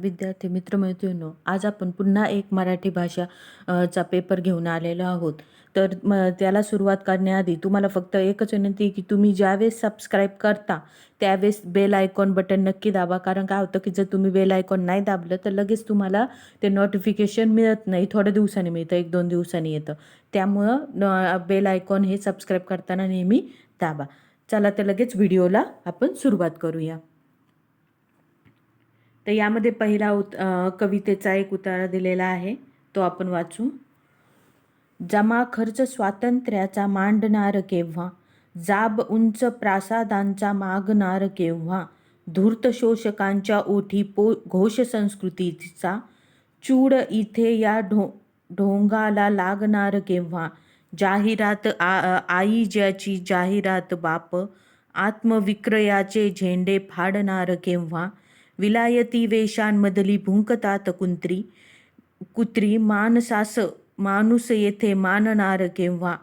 विद्यार्थी मित्रमैत्रिणींनो आज आपण पुन्हा एक मराठी भाषा चा पेपर घेऊन आलेलो आहोत. तर म त्याला सुरुवात करण्याआधी तुम्हाला फक्त एकच विनंती आहे की तुम्ही ज्यावेळेस सबस्क्राईब करता त्यावेळेस बेल आयकॉन बटन नक्की दाबा. कारण काय होतं की जर तुम्ही बेल आयकॉन नाही दाबलं तर लगेच तुम्हाला ते नोटिफिकेशन मिळत नाही. थोड्या दिवसांनी मिळतं एक दोन दिवसांनी येतं. त्यामुळं न बेल आयकॉन हे सबस्क्राईब करताना नेहमी दाबा. चला तर लगेच व्हिडिओला आपण सुरुवात करूया. तर यामध्ये पहिला उत कवितेचा एक उतारा दिलेला आहे. तो आपण वाचू. जमा खर्च स्वातंत्र्याचा मांडणार केव्हा? जाब उंच प्रासादांचा मागणार केव्हा? धूर्त शोषकांच्या ओठी पो घोष संस्कृतीचा? चूड इथे या ढो ढोंगाला लागणार केव्हा? जाहिरात आ आई ज्याची जाहिरात बाप? आत्मविक्रयाचे झेंडे फाडणार केव्हा? विलायती वेशांमधली भुंकतात कुंत्री. कुत्री मानसास माणूस येथे मानणार केव्हा?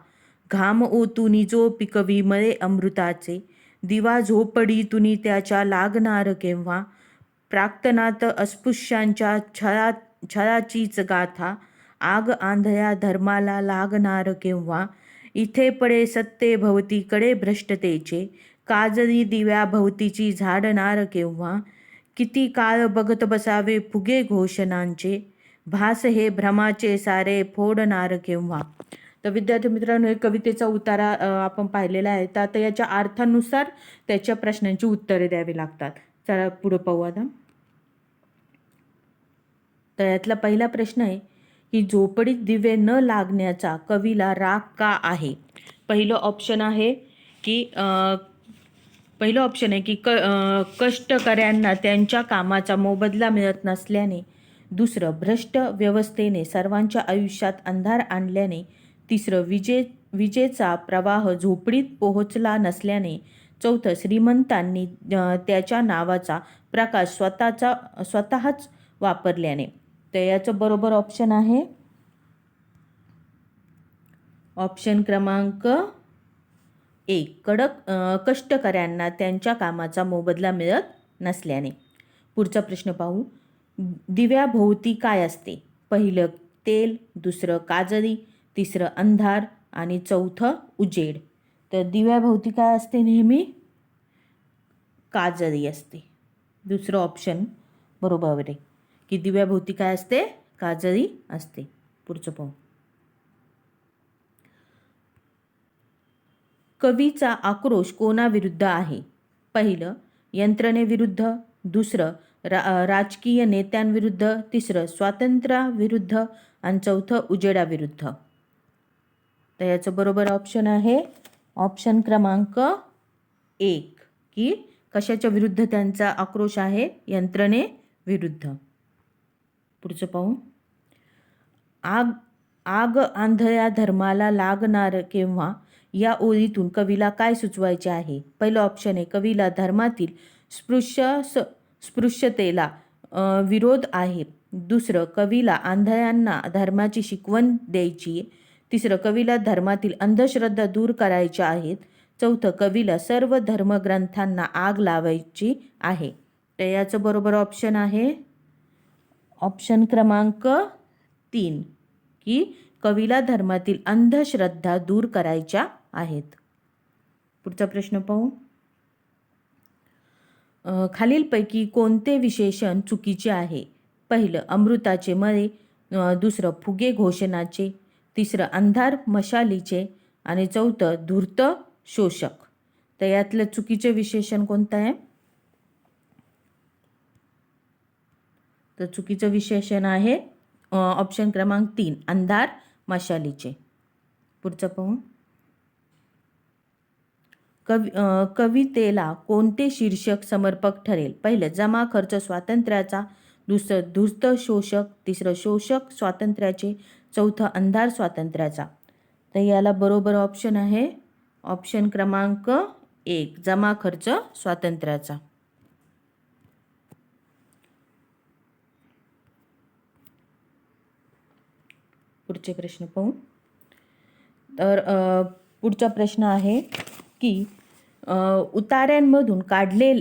घाम ओतुनी जो पिकवी मळे अमृताचे. दिवा झोपडी तुनी त्याच्या लागणार केव्हा? प्राक्तनात अस्पृश्यांच्या छळा छळाचीच गाथा. आग आंधळ्या धर्माला लागणार केव्हा? इथे पडे सत्ते भवतीकडे भ्रष्टतेचे. काजळी दिव्या भवतीची झाडणार केव्हा? किती काळ बघत बसावे फुगे घोषणांचे? भास हे भ्रमाचे सारे फोडणार केव्हा? तर विद्यार्थी मित्रांनो हे कवितेचा उतारा आपण पाहिलेला आहे. तर आता याच्या अर्थानुसार त्याच्या प्रश्नांची उत्तरे द्यावी लागतात. चला पुढं पाहू आता. तर यातला पहिला प्रश्न आहे की झोपडीत दिवे न लागण्याचा कवीला राग का आहे? पहिलं ऑप्शन आहे की पहिलं ऑप्शन आहे की क कष्टकऱ्यांना त्यांच्या कामाचा मोबदला मिळत नसल्याने. दुसरं भ्रष्ट व्यवस्थेने सर्वांच्या आयुष्यात अंधार आणल्याने. तिसरं विजे विजेचा प्रवाह झोपडीत पोहोचला नसल्याने. चौथं श्रीमंतांनी त्याच्या नावाचा प्रकाश स्वतःचा स्वतःच वापरल्याने. तर याचं बरोबर ऑप्शन आहे. ऑप्शन क्रमांक एक कडक कष्टकऱ्यांना त्यांच्या कामाचा मोबदला मिळत नसल्याने. पुढचा प्रश्न पाहू. दिव्याभोवती काय असते? पहिलं तेल दुसरं काजळी तिसरं अंधार आणि चौथं उजेड. तर दिव्याभोवती काय असते नेहमी? काजळी असते. दुसरं ऑप्शन बरोबर आहे. की दिव्याभोवती काय असते? काजळी असते. पुढचं पाहू. कवीचा आक्रोश कोणाविरुद्ध आहे? पहिलं यंत्रणेविरुद्ध. दुसरं रा राजकीय नेत्यांविरुद्ध. तिसरं स्वातंत्र्याविरुद्ध. आणि चौथं उजेडाविरुद्ध. तर याचं बरोबर ऑप्शन आहे. ऑप्शन क्रमांक एक की कशाच्या विरुद्ध त्यांचा आक्रोश आहे? यंत्रणेविरुद्ध. पुढचं पाहू आग आग आंधळ्या धर्माला लागणार केव्हा? या ओळीतून कवीला काय सुचवायचे आहे? पहिलं ऑप्शन आहे कवीला धर्मातील स्पृश्य स स्पृश्यतेला विरोध आहे. दुसरं कवीला आंधळ्यांना धर्माची शिकवण द्यायची तिसरं कवीला धर्मातील अंधश्रद्धा दूर करायच्या आहेत. चौथं कवीला सर्व धर्मग्रंथांना आग लावायची आहे. तर याचं बरोबर ऑप्शन आहे. ऑप्शन क्रमांक तीन की कवीला धर्मातील अंधश्रद्धा दूर करायच्या आहेत. पुढचा प्रश्न पाहू. खालीलपैकी कोणते विशेषण चुकीचे आहे? पहिलं अमृताचे मळे. दुसरं फुगे घोषणाचे. तिसरं अंधार मशालीचे. आणि चौथं धूर्त शोषक. तर यातलं चुकीचं विशेषण कोणतं आहे? तर चुकीचं विशेषण आहे ऑप्शन क्रमांक तीन अंधार मशालीचे. पुढचं पाहू. कवि कवितेला कोणते शीर्षक समर्पक ठरेल? पहिलं जमा खर्च स्वातंत्र्याचा दुसरं धुस्त शोषक तिसरं शोषक स्वातंत्र्याचे चौथं अंधार स्वातंत्र्याचा. तर याला बरोबर ऑप्शन आहे. ऑप्शन क्रमांक एक जमा खर्च स्वातंत्र्याचा. पुढचे प्रश्न पाहू. तर पुढचा प्रश्न आहे की उतार्यांमधून काढले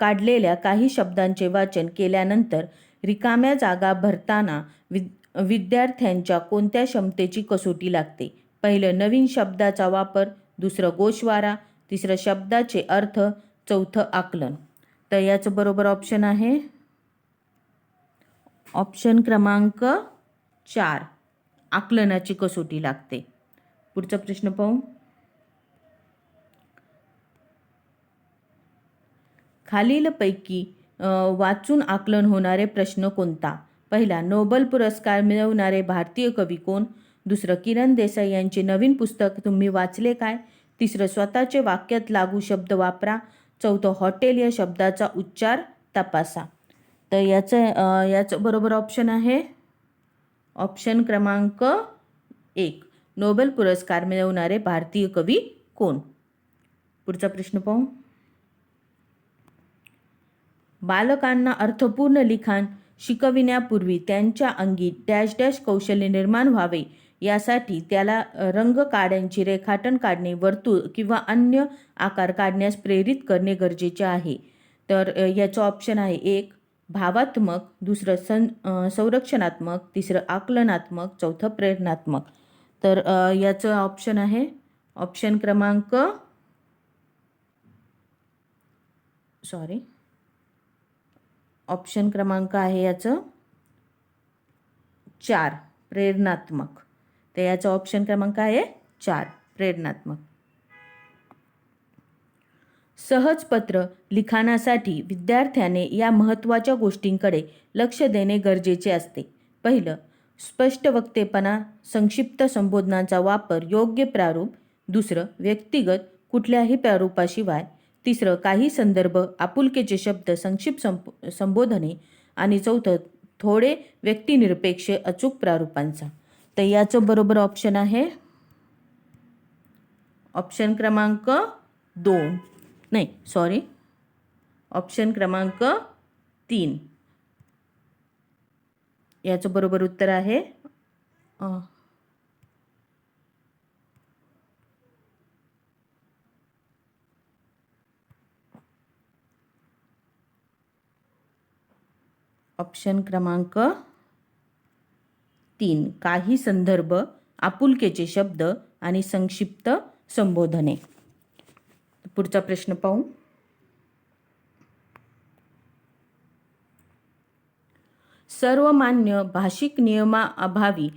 काढलेल्या काही शब्दांचे वाचन केल्यानंतर रिकाम्या जागा भरताना विद विद्यार्थ्यांच्या कोणत्या क्षमतेची कसोटी लागते? पहिलं नवीन शब्दाचा वापर दुसरं गोशवारा तिसरं शब्दाचे अर्थ चौथं आकलन. तर याचं बरोबर ऑप्शन आहे? ऑप्शन क्रमांक चार. आकलनाची कसोटी लागते. पुढचा प्रश्न पाहू. खालीलपैकी वाचून आकलन होणारे प्रश्न कोणता? पहिला नोबल पुरस्कार मिळवणारे भारतीय कवी कोण? दुसरं किरण देसाई यांचे नवीन पुस्तक तुम्ही वाचले काय? तिसरं स्वतःचे वाक्यात लागू शब्द वापरा. चौथं हॉटेल या शब्दाचा उच्चार तपासा. तर याचं याचं बरोबर ऑप्शन आहे. ऑप्शन क्रमांक एक नोबेल पुरस्कार मिळवणारे भारतीय कवी कोण? पुढचा प्रश्न पाहू. बालकांना अर्थपूर्ण लिखाण शिकविण्यापूर्वी त्यांच्या अंगी डॅश डॅश कौशल्य निर्माण व्हावे. यासाठी त्याला रंग काड्यांची रेखाटन काढणे वर्तुळ किंवा अन्य आकार काढण्यास प्रेरित करणे गरजेचे आहे. तर याचं ऑप्शन आहे एक भावात्मक दुसरं सं संरक्षणात्मक तिसरं आकलनात्मक चौथं प्रेरणात्मक. तर याचं ऑप्शन आहे. ऑप्शन क्रमांक सॉरी ऑप्शन क्रमांक आहे याचं. चार प्रेरणात्मक. तर याचा ऑप्शन क्रमांक आहे चार प्रेरणात्मक. सहज पत्र लिखाणासाठी विद्यार्थ्याने या महत्त्वाच्या गोष्टींकडे लक्ष देणे गरजेचे असते. पहिलं स्पष्ट वक्तेपणा संक्षिप्त संबोधनाचा वापर योग्य प्रारूप. दुसरं व्यक्तिगत कुठल्याही प्रारूपाशिवाय तिसरं काही संदर्भ आपुलकेचे शब्द संक्षिप्त संप संबोधने आणि चौथं थोडे व्यक्तिनिरपेक्ष अचूक प्रारूपांचा. तर याचं बरोबर ऑप्शन आहे. ऑप्शन क्रमांक दोन. नाही सॉरी ऑप्शन क्रमांक तीन. याचं बरोबर उत्तर आहे. ऑप्शन क्रमांक तीन. काही संदर्भ आपुलकेचे शब्द आणि संक्षिप्त संबोधने. पुढचा प्रश्न पाहू. सर्वमान्य भाषिक नियमाअभावी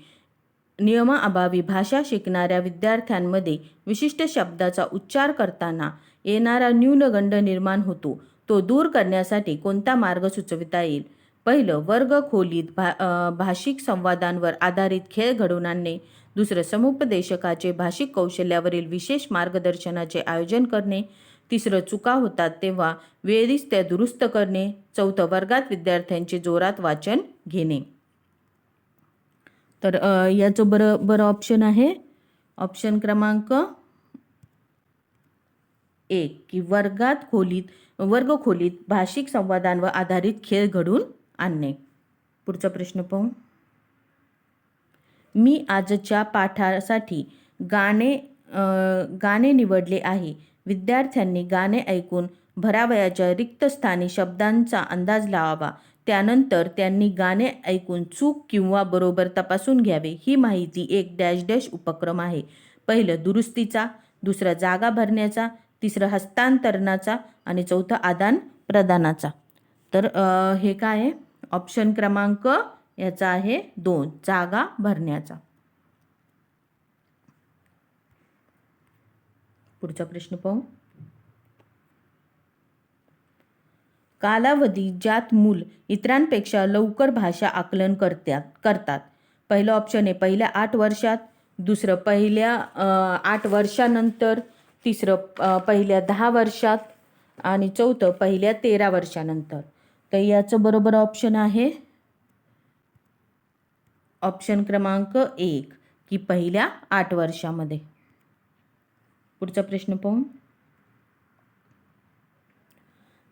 नियमाअभावी भाषा शिकणाऱ्या विद्यार्थ्यांमध्ये विशिष्ट शब्दाचा उच्चार करताना येणारा न्यूनगंड निर्माण होतो. तो दूर करण्यासाठी कोणता मार्ग सुचविता येईल? पहिलं वर्ग खोलीत भा भाषिक संवादांवर आधारित खेळ घडवून आणणे दुसरं समुपदेशकाचे भाषिक कौशल्यावरील विशेष मार्गदर्शनाचे आयोजन करणे तिसरं चुका होतात तेव्हा वेळीच त्या दुरुस्त करणे चौथं वर्गात विद्यार्थ्यांचे जोरात वाचन घेणे. तर याचं बरं बरं ऑप्शन आहे. ऑप्शन क्रमांक एक की वर्गात खोलीत वर्ग खोलीत भाषिक संवादांवर आधारित खेळ घडून आणणे पुढचा प्रश्न पाहू. मी आजच्या पाठासाठी गाणे गाणे निवडले आहे. विद्यार्थ्यांनी गाणे ऐकून भरावयाच्या रिक्त स्थानी शब्दांचा अंदाज लावावा. त्यानंतर त्यांनी गाणे ऐकून चूक किंवा बरोबर तपासून घ्यावे. ही माहिती एक डॅश डॅश उपक्रम आहे. पहिलं दुरुस्तीचा. दुसरा जागा भरण्याचा. तिसरं हस्तांतरणाचा. आणि चौथं आदान प्रदानाचा तर हे काय आहे? ऑप्शन क्रमांक याचा आहे दोन जागा भरण्याचा. पुढचा प्रश्न पाहू. कालावधी ज्यात मूल इतरांपेक्षा लवकर भाषा आकलन करत्या करतात. पहिलं ऑप्शन आहे पहिल्या आठ वर्षात दुसरं पहिल्या आठ वर्षानंतर तिसरं पहिल्या दहा वर्षात आणि चौथं पहिल्या तेरा वर्षानंतर. तर याचं बरोबर ऑप्शन आहे. ऑप्शन क्रमांक एक की पहिल्या आठ वर्षामध्ये. पुढचा प्रश्न पाहून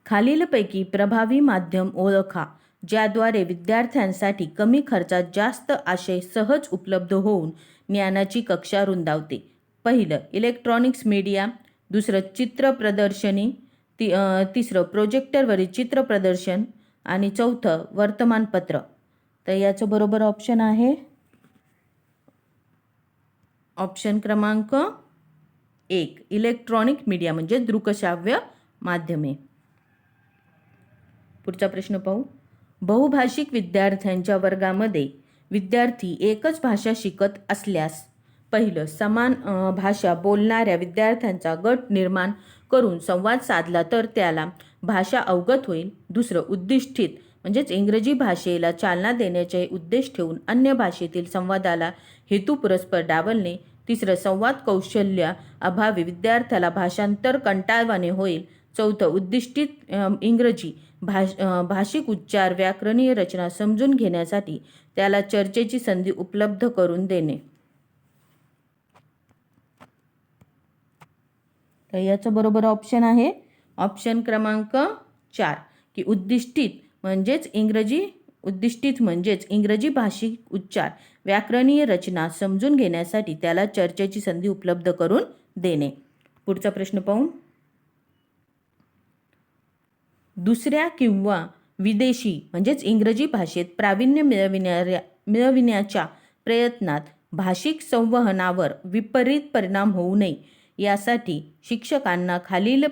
खालीलपैकी प्रभावी माध्यम ओळखा ज्याद्वारे विद्यार्थ्यांसाठी कमी खर्चात जास्त आशय सहज उपलब्ध होऊन ज्ञानाची कक्षा रुंदावते. पहिलं इलेक्ट्रॉनिक्स मीडिया दुसरं चित्र प्रदर्शनी. ती तिसरं प्रोजेक्टरवरील चित्र प्रदर्शन आणि चौथं वर्तमानपत्र. तर याचं बरोबर ऑप्शन आहे. ऑप्शन क्रमांक एक इलेक्ट्रॉनिक मीडिया म्हणजे दृकश्राव्य माध्यमे. पुढचा प्रश्न पाहू. बहुभाषिक विद्यार्थ्यांच्या वर्गामध्ये विद्यार्थी एकच भाषा शिकत असल्यास पहिलं समान भाषा बोलणाऱ्या विद्यार्थ्यांचा गट निर्माण करून संवाद साधला तर त्याला भाषा अवगत होईल दुसरं उद्दिष्टित म्हणजेच इंग्रजी भाषेला चालना देण्याचे उद्देश ठेवून अन्य भाषेतील संवादाला हेतू पुरस्पर डावलणे तिसरं संवाद कौशल्य अभावी विद्यार्थ्याला भाषांतर कंटाळवाने होईल चौथं उद्दिष्टित इंग्रजी भाष भाषिक उच्चार व्याकरणीय रचना समजून घेण्यासाठी त्याला चर्चेची संधी उपलब्ध करून देणे. तर याचं बरोबर ऑप्शन आहे. ऑप्शन क्रमांक चार की उद्दिष्टित म्हणजेच इंग्रजी उद्दिष्टित म्हणजेच इंग्रजी भाषिक उच्चार व्याकरणीय रचना समजून घेण्यासाठी त्याला चर्चेची संधी उपलब्ध करून देणे. पुढचा प्रश्न पाहून दुसऱ्या किंवा विदेशी म्हणजेच इंग्रजी भाषेत प्रावीण्य मिळविणाऱ्या मिळविण्याच्या प्रयत्नात भाषिक संवहनावर विपरीत परिणाम होऊ नये. यासाठी शिक्षकांना खालील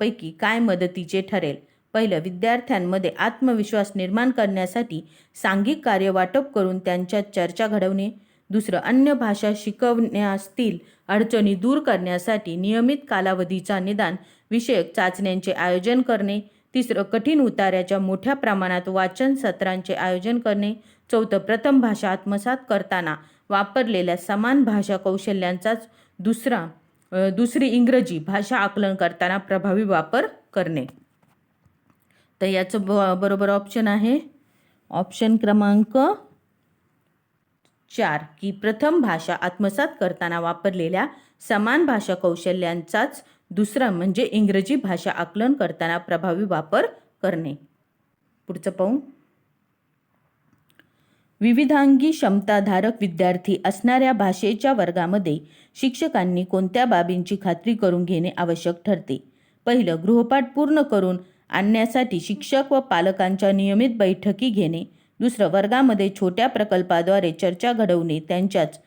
पैकी काय मदतीचे ठरेल? पहिलं विद्यार्थ्यांमध्ये आत्मविश्वास निर्माण करण्यासाठी सांघिक कार्य वाटप करून त्यांच्यात चर्चा घडवणे. दुसरं अन्य भाषा शिकवण्यातील अडचणी दूर करण्यासाठी नियमित कालावधीचा निदान विषयक चाचण्यांचे आयोजन करणे. तिसरं कठीण उतार्याच्या मोठ्या प्रमाणात वाचन सत्रांचे आयोजन करणे. चौथं प्रथम भाषा आत्मसात करताना वापरलेल्या समान भाषा कौशल्यांचाच दुसरा दुसरी इंग्रजी भाषा आकलन करताना प्रभावी वापर करणे. तर याचं ब बरोबर ऑप्शन आहे. ऑप्शन क्रमांक चार की प्रथम भाषा आत्मसात करताना वापरलेल्या समान भाषा कौशल्यांचाच दुसरा म्हणजे इंग्रजी भाषा आकलन करताना प्रभावी वापर करणे. पुढचं पाहू विविधांगी क्षमताधारक विद्यार्थी असणाऱ्या भाषेच्या वर्गामध्ये शिक्षकांनी कोणत्या बाबींची खात्री करून घेणे आवश्यक ठरते? पहिलं गृहपाठ पूर्ण करून आणण्यासाठी शिक्षक व पालकांच्या नियमित बैठकी घेणे. दुसरं वर्गामध्ये छोट्या प्रकल्पाद्वारे चर्चा घडवणे त्यांच्याच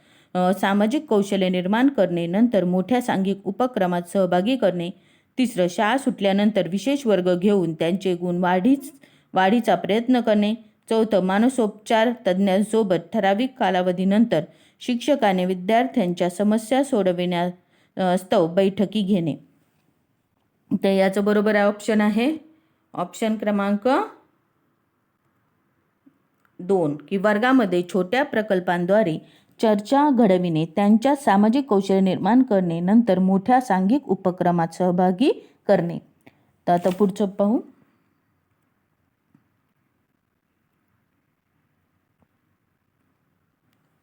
सामाजिक कौशल्य निर्माण करणे नंतर मोठ्या सांघिक उपक्रमात सहभागी करणे. तिसरं शाळा सुटल्यानंतर विशेष वर्ग घेऊन त्यांचे गुण वाढीच वाढीचा प्रयत्न करणे. चौथं मानसोपचार तज्ज्ञांसोबत ठराविक कालावधीनंतर शिक्षकाने विद्यार्थ्यांच्या समस्या सोडविण्यास्तव बैठकी घेणे. तर याचं बरोबर ऑप्शन आहे. ऑप्शन क्रमांक दोन की वर्गामध्ये छोट्या प्रकल्पांद्वारे चर्चा घडविणे त्यांच्यात सामाजिक कौशल्य निर्माण करणे नंतर मोठ्या सांघिक उपक्रमात सहभागी करणे. तर आता पुढचं पाहू.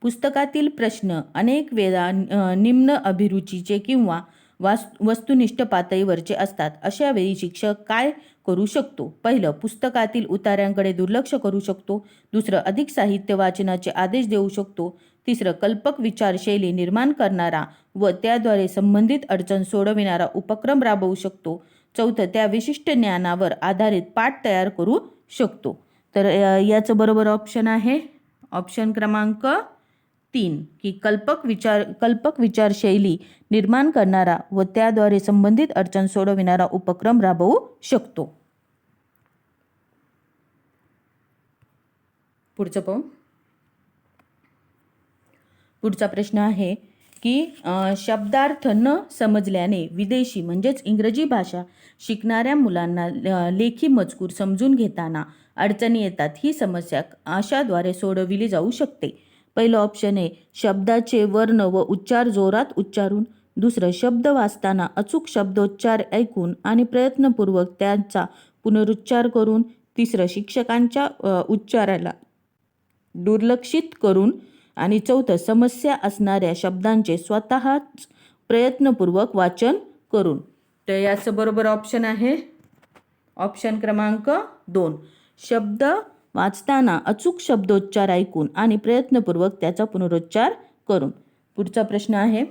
पुस्तकातील प्रश्न अनेक वेळा निम्न अभिरुचीचे किंवा वास वस्तुनिष्ठ पातळीवरचे असतात. अशा वेळी शिक्षक काय करू शकतो? पहिलं पुस्तकातील उतार्यांकडे दुर्लक्ष करू शकतो. दुसरं अधिक साहित्य वाचनाचे आदेश देऊ शकतो. तिसरं कल्पक विचारशैली निर्माण करणारा व त्याद्वारे संबंधित अडचण सोडविणारा उपक्रम राबवू शकतो. चौथं त्या विशिष्ट ज्ञानावर आधारित पाठ तयार करू शकतो. तर याचं बरोबर ऑप्शन आहे. ऑप्शन क्रमांक तीन की कल्पक विचार कल्पक विचारशैली निर्माण करणारा व त्याद्वारे संबंधित अडचण सोडविणारा उपक्रम राबवू शकतो. पुढचं पाहू पुढचा प्रश्न आहे की शब्दार्थ न समजल्याने विदेशी म्हणजेच इंग्रजी भाषा शिकणाऱ्या मुलांना लेखी मजकूर समजून घेताना अडचणी येतात ही समस्या अशाद्वारे सोडविली जाऊ शकते. पहिलं ऑप्शन आहे शब्दाचे वर्ण व उच्चार जोरात उच्चारून दुसरं शब्द वाचताना अचूक शब्दोच्चार ऐकून आणि प्रयत्नपूर्वक त्यांचा पुनरुच्चार करून तिसरं शिक्षकांच्या उच्चाराला दुर्लक्षित करून आणि चौथं समस्या असणाऱ्या शब्दांचे स्वतःच प्रयत्नपूर्वक वाचन करून. तर याचं बरोबर ऑप्शन आहे. ऑप्शन क्रमांक दोन. शब्द वाचताना अचूक शब्दोच्चार ऐकून आणि प्रयत्नपूर्वक त्याचा पुनरुच्चार करून. पुढचा प्रश्न आहे.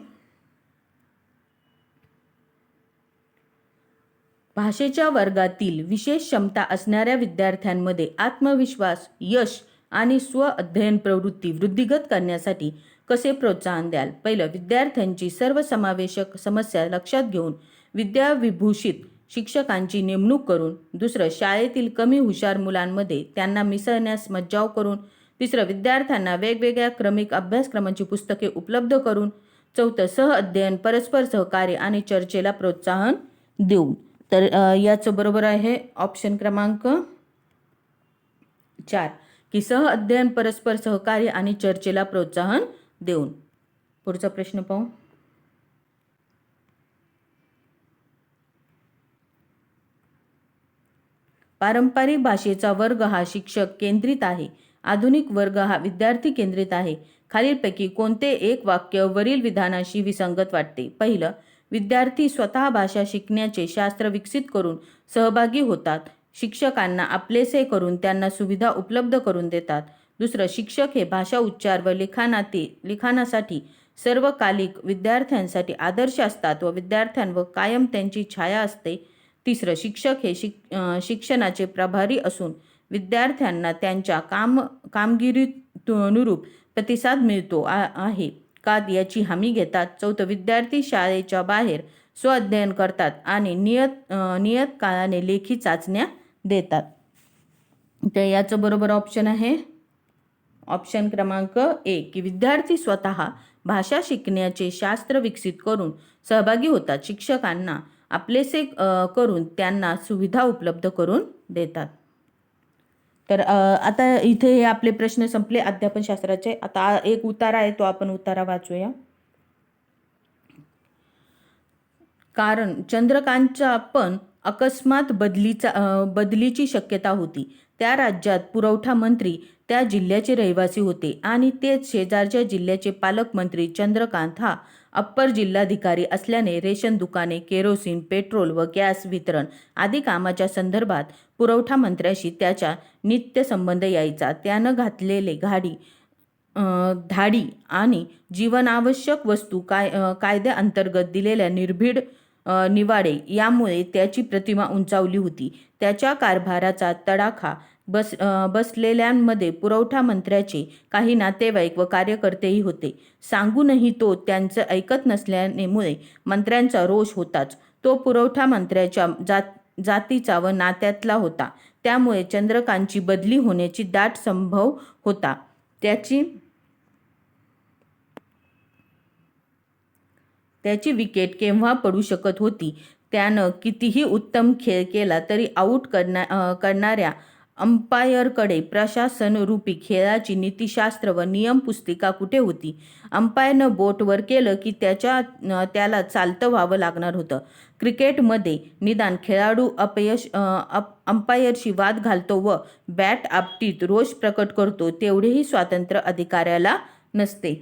भाषेच्या वर्गातील विशेष क्षमता असणाऱ्या विद्यार्थ्यांमध्ये आत्मविश्वास यश आणि स्व अध्ययन प्रवृत्ती वृद्धिगत करण्यासाठी कसे प्रोत्साहन द्याल? पहिलं विद्यार्थ्यांची सर्वसमावेशक समस्या लक्षात घेऊन विद्याविभूषित शिक्षकांची नेमणूक करून दुसरं शाळेतील कमी हुशार मुलांमध्ये त्यांना मिसळण्यास मज्जाव करून तिसरं विद्यार्थ्यांना वेगवेगळ्या क्रमिक अभ्यासक्रमांची पुस्तके उपलब्ध करून चौथं सह अध्ययन परस्पर सहकार्य आणि चर्चेला प्रोत्साहन देऊन. तर याचं बरोबर आहे ऑप्शन क्रमांक चार की सह अध्ययन परस्पर सहकार्य आणि चर्चेला प्रोत्साहन देऊन. पुढचा प्रश्न पाहू. पारंपरिक भाषेचा वर्ग हा शिक्षक केंद्रित आहे. आधुनिक वर्ग हा विद्यार्थी केंद्रित आहे. खालीलपैकी कोणते एक वाक्य वरील विधानाशी विसंगत वाटते? पहिलं विद्यार्थी स्वतः भाषा शिकण्याचे शास्त्र विकसित करून सहभागी होतात. शिक्षकांना आपलेसे करून त्यांना सुविधा उपलब्ध करून देतात. दुसरं शिक्षक हे भाषा उच्चार व लिखाणाती लिखाणासाठी सर्वकालिक विद्यार्थ्यांसाठी आदर्श असतात व विद्यार्थ्यांवर कायम त्यांची छाया असते. तिसरं शिक्षक हे शिक शिक्षणाचे प्रभारी असून विद्यार्थ्यांना त्यांच्या काम कामगिरीनुरूप प्रतिसाद मिळतो आ आहे. का याची हमी घेतात. चौथं विद्यार्थी शाळेच्या बाहेर स्वअध्ययन करतात आणि नियत नियत नियतकाळाने लेखी चाचण्या देतात. तर याचं बरोबर ऑप्शन आहे. ऑप्शन क्रमांक एक की विद्यार्थी स्वतः भाषा शिकण्याचे शास्त्र विकसित करून सहभागी होतात. शिक्षकांना आपलेसे करून त्यांना सुविधा उपलब्ध करून देतात. तर आता इथे हे आपले प्रश्न संपले. अध्यापनशास्त्राचे आता एक उतारा आहे तो आपण उतारा वाचूया. कारण चंद्रकांतचा पण अकस्मात बदलीचा बदलीची शक्यता होती. त्या राज्यात पुरवठा मंत्री त्या जिल्ह्याचे रहिवासी होते आणि तेच शेजारच्या जिल्ह्याचे पालकमंत्री चंद्रकांत हा अप्पर जिल्हाधिकारी असल्याने रेशन दुकाने केरोसिन पेट्रोल व गॅस वितरण आदी कामाच्या संदर्भात पुरवठा मंत्र्याशी त्याच्या नित्य संबंध यायचा. त्यानं घातलेले गाडी धाडी आणि जीवनावश्यक वस्तू काय कायद्याअंतर्गत दिलेल्या निर्भीड निवाडे यामुळे त्याची प्रतिमा उंचावली होती. त्याच्या कारभाराचा तडाखा बस बसलेल्यांमध्ये पुरवठा मंत्र्याचे काही नातेवाईक व कार्यकर्तेही होते. सांगूनही तो त्यांचं ऐकत नसल्यामुळे मंत्र्यांचा रोष होताच. तो पुरवठा मंत्र्याच्या जात जातीचा व नात्यातला होता. त्यामुळे चंद्रकांतची बदली होण्याची दाट संभव होता. त्याची त्याची विकेट केव्हा पडू शकत होती? त्यानं कितीही उत्तम खेळ केला तरी आऊट करण्या करणाऱ्या अंपायरकडे प्रशासनरूपी खेळाची नीतिशास्त्र व नियम पुस्तिका कुठे होती? अंपायरनं बोट वर केलं की त्याच्या त्याला चालतं व्हावं लागणार होतं. क्रिकेटमध्ये निदान खेळाडू अपयश अप अंपायरशी वाद घालतो व बॅट आपटीत रोष प्रकट करतो तेवढेही स्वातंत्र्य अधिकाऱ्याला नसते.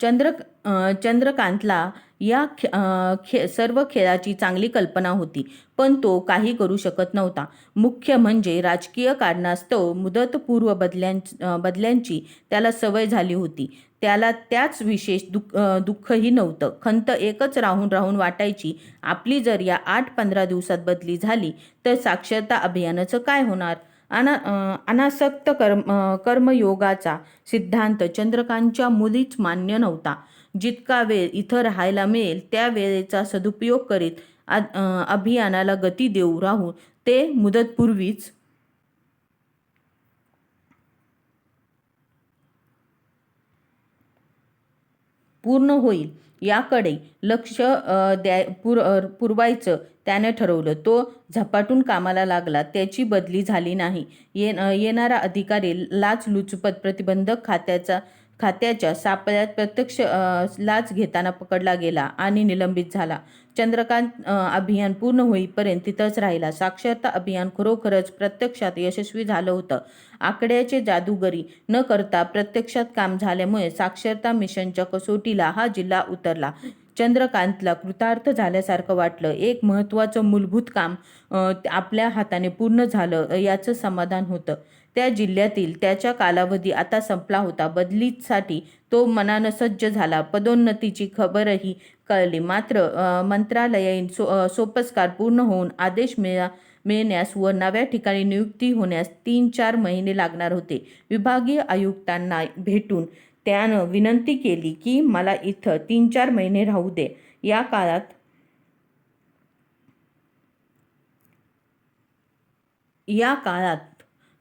चंद्र चंद्रकांतला या खे खे सर्व खेळाची चांगली कल्पना होती पण तो काही करू शकत नव्हता. मुख्य म्हणजे राजकीय कारणास्तव मुदतपूर्व बदल्यां बदल्यांची त्याला सवय झाली होती. त्याला त्याच विशेष दुःख दुःखही नव्हतं. खंत एकच राहून राहून वाटायची आपली जर या आठ पंधरा दिवसात बदली झाली तर साक्षरता अभियानाचं काय होणार? अना अनासक्त कर्म कर्मयोगाचा सिद्धांत चंद्रकांतच्या मुलीच मान्य नव्हता. जितका वेळ इथं राहायला मिळेल त्या वेळेचा सदुपयोग करीत आ- अभियानाला गती देऊ राहून ते मुदतपूर्वीच पूर्ण होईल. याकडे लक्ष द्या पुर पुरवायचं त्याने ठरवलं. तो झपाटून कामाला लागला. त्याची बदली झाली नाही. ये येणारा अधिकारी लाचलुचपत प्रतिबंधक खात्याचा खात्याच्या सापळ्यात प्रत्यक्ष लाच घेताना पकडला गेला आणि निलंबित झाला. चंद्रकांत अभियान पूर्ण होईपर्यंत तिथंच राहिला. साक्षरता अभियान खरोखरच प्रत्यक्षात यशस्वी झालं होतं. आकड्याचे जादूगरी न करता प्रत्यक्षात काम झाल्यामुळे साक्षरता मिशनच्या कसोटीला हा जिल्हा उतरला. चंद्रकांतला कृतार्थ झाल्यासारखं वाटलं. एक महत्त्वाचं मूलभूत काम आपल्या हाताने पूर्ण झालं याचं समाधान होतं. त्या जिल्ह्यातील त्याच्या कालावधी आता संपला होता. बदलीसाठी तो मनानं सज्ज झाला. पदोन्नतीची खबरही कळली. मात्र मंत्रालयीन सो सोपस्कार पूर्ण होऊन आदेश मिळा मिळण्यास व नव्या ठिकाणी नियुक्ती होण्यास तीन चार महिने लागणार होते. विभागीय आयुक्तांना भेटून त्यानं विनंती केली की मला इथं तीन चार महिने राहू दे. या काळात या काळात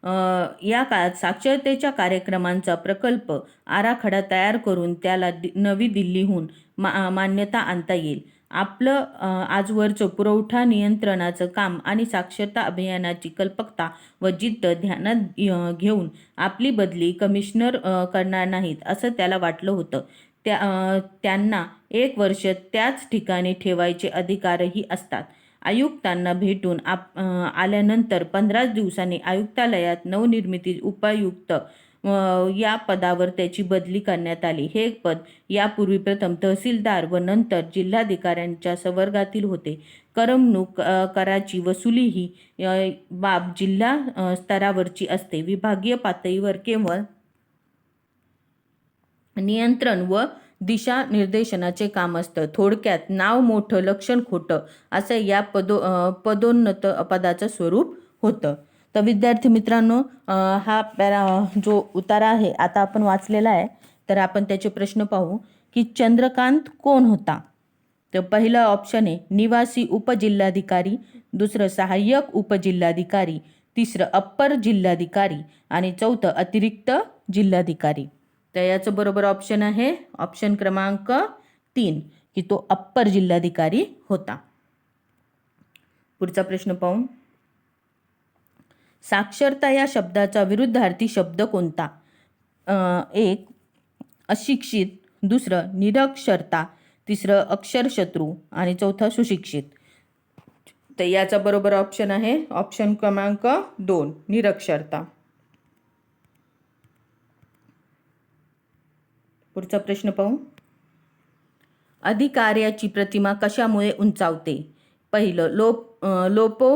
या काळात साक्षरतेच्या कार्यक्रमांचा प्रकल्प आराखडा तयार करून त्याला दि नवी दिल्लीहून मा मान्यता आणता येईल. आपलं आजवरचं पुरवठा नियंत्रणाचं काम आणि साक्षरता अभियानाची कल्पकता व जिद्द ध्यानात घेऊन आपली बदली कमिशनर करणार नाहीत असं त्याला वाटलं होतं. त्या त्यांना एक वर्ष त्याच ठिकाणी ठेवायचे अधिकारही असतात. आयुक्तांना भेटून आप आल्यानंतर पंधराच दिवसांनी आयुक्तालयात नवनिर्मिती उपायुक्त या पदावर त्याची बदली करण्यात आली. हे पद यापूर्वी प्रथम तहसीलदार व नंतर जिल्हाधिकाऱ्यांच्या संवर्गातील होते. करमणूक कराची वसुली ही बाब जिल्हा स्तरावरची असते. विभागीय पातळीवर केवळ नियंत्रण व दिशा निर्देशनाचे काम असतं. थोडक्यात नाव मोठं लक्षण खोटं असं या पदो पदोन्नत पदाचं स्वरूप होतं. तर विद्यार्थी मित्रांनो हा पॅरा जो उतारा आहे आता आपण वाचलेला आहे तर आपण त्याचे प्रश्न पाहू की चंद्रकांत कोण होता? तर पहिलं ऑप्शन आहे निवासी उपजिल्हाधिकारी दुसरं सहाय्यक उपजिल्हाधिकारी तिसरं अप्पर जिल्हाधिकारी आणि चौथं अतिरिक्त जिल्हाधिकारी. तर याचं बरोबर ऑप्शन आहे. ऑप्शन क्रमांक तीन की तो अप्पर जिल्हाधिकारी होता. पुढचा प्रश्न पाहून. साक्षरता या शब्दाचा विरुद्धार्थी शब्द कोणता? एक अशिक्षित. दुसरं निरक्षरता. तिसरं अक्षरशत्रू. आणि चौथं सुशिक्षित. तर याचा बरोबर ऑप्शन आहे. ऑप्शन क्रमांक दोन निरक्षरता. पुढचा प्रश्न पाहू. अधिकार्याची प्रतिमा कशामुळे उंचावते? पहिलं लोप लोपो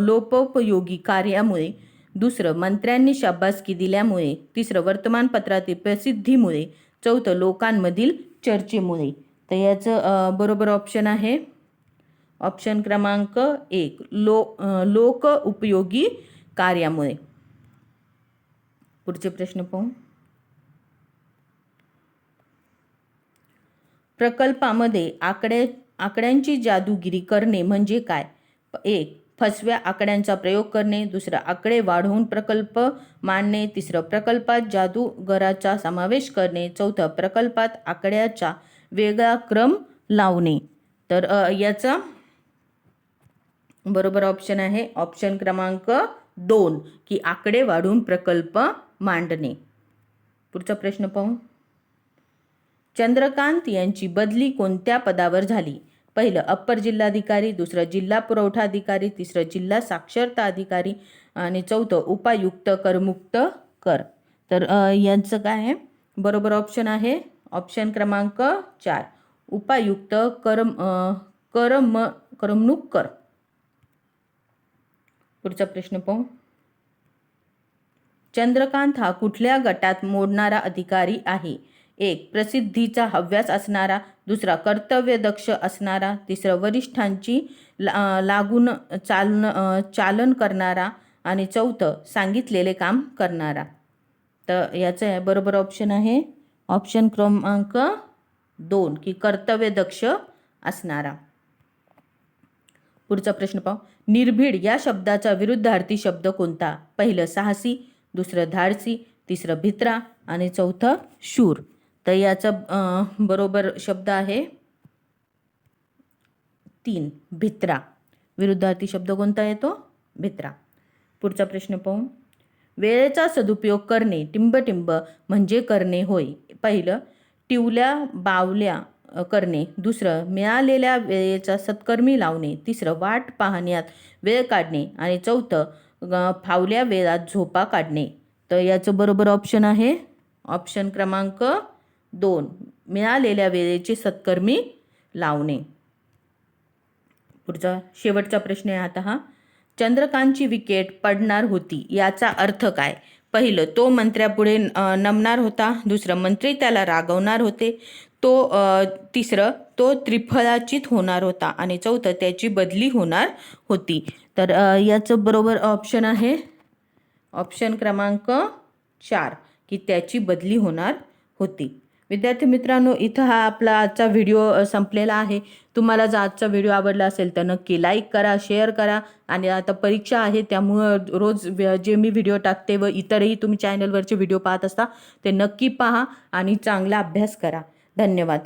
लोपोपयोगी कार्यामुळे. दुसरं मंत्र्यांनी शाबासकी दिल्यामुळे. तिसरं वर्तमानपत्रातील प्रसिद्धीमुळे. चौथं लोकांमधील चर्चेमुळे. तर याचं बरोबर ऑप्शन आहे. ऑप्शन क्रमांक एक लो लोक उपयोगी कार्यामुळे. पुढचे प्रश्न पाहू. प्रकल्पामध्ये आकडे आकड्यांची जादूगिरी करणे म्हणजे काय? एक फसव्या आकड्यांचा प्रयोग करणे. दुसरं आकडे वाढवून प्रकल्प मांडणे. तिसरं प्रकल्पात जादूगराचा समावेश करणे. चौथं प्रकल्पात आकड्याचा वेगळा क्रम लावणे. तर याचा बरोबर ऑप्शन आहे. ऑप्शन क्रमांक दोन की आकडे वाढवून प्रकल्प मांडणे. पुढचा प्रश्न पाहू. चंद्रकांत यांची बदली कोणत्या पदावर झाली? पहिलं अप्पर जिल्हाधिकारी दुसरं जिल्हा पुरवठा अधिकारी तिसरं जिल्हा साक्षरता अधिकारी आणि चौथं उपायुक्त करमुक्त कर. तर यांचं काय आहे? बरोबर ऑप्शन आहे. ऑप्शन क्रमांक चार उपायुक्त करम करम करमणूक कर. पुढचा प्रश्न पाहू. चंद्रकांत हा कुठल्या गटात मोडणारा अधिकारी आहे? एक प्रसिद्धीचा हव्यास असणारा दुसरा कर्तव्यदक्ष असणारा तिसरं वरिष्ठांची ला लागून चालन चालन करणारा आणि चौथं सांगितलेले काम करणारा. तर याचं आहे बरोबर ऑप्शन आहे. ऑप्शन क्रमांक दोन की कर्तव्यदक्ष असणारा. पुढचा प्रश्न पाहू. निर्भीड या शब्दाचा विरुद्धार्थी शब्द कोणता? पहिलं साहसी दुसरं धाडसी तिसरं भित्रा आणि चौथं शूर. तर याचा बरोबर शब्द आहे तीन भित्रा. विरुद्धार्थी शब्द कोणता येतो? भित्रा. पुढचा प्रश्न पाहू. वेळेचा सदुपयोग करणे टिंबटिंब म्हणजे करणे होय. पहिलं टिवल्या बावल्या करणे. दुसरं मिळालेल्या वेळेचा सत्कर्मी लावणे. तिसरं वाट पाहण्यात वेळ काढणे. आणि चौथं फावल्या वेळात झोपा काढणे. तर याचं बरोबर ऑप्शन आहे. ऑप्शन क्रमांक दोन. मिळालेल्या वेळेचे सत्कर्मी लावणे. पुढचा शेवटचा प्रश्न आहे आता हा. चंद्रकांतची विकेट पडणार होती याचा अर्थ काय? पहिलं तो मंत्र्यापुढे नमणार होता. दुसरं मंत्री त्याला रागवणार होते. तो तिसरं तो त्रिफळाचित होणार होता. आणि चौथं त्याची बदली होणार होती. तर याचं बरोबर ऑप्शन आहे. ऑप्शन क्रमांक चार की त्याची बदली होणार होती. विद्यार्थी मित्रांनो इथं हा आपला आजचा व्हिडिओ संपलेला आहे. तुम्हाला जर आजचा व्हिडिओ आवडला असेल तर नक्की लाईक करा शेअर करा आणि आता परीक्षा आहे त्यामुळं रोज जे मी व्हिडिओ टाकते व इतरही तुम्ही चॅनलवरचे व्हिडिओ पाहत असता ते नक्की पहा आणि चांगला अभ्यास करा. धन्यवाद.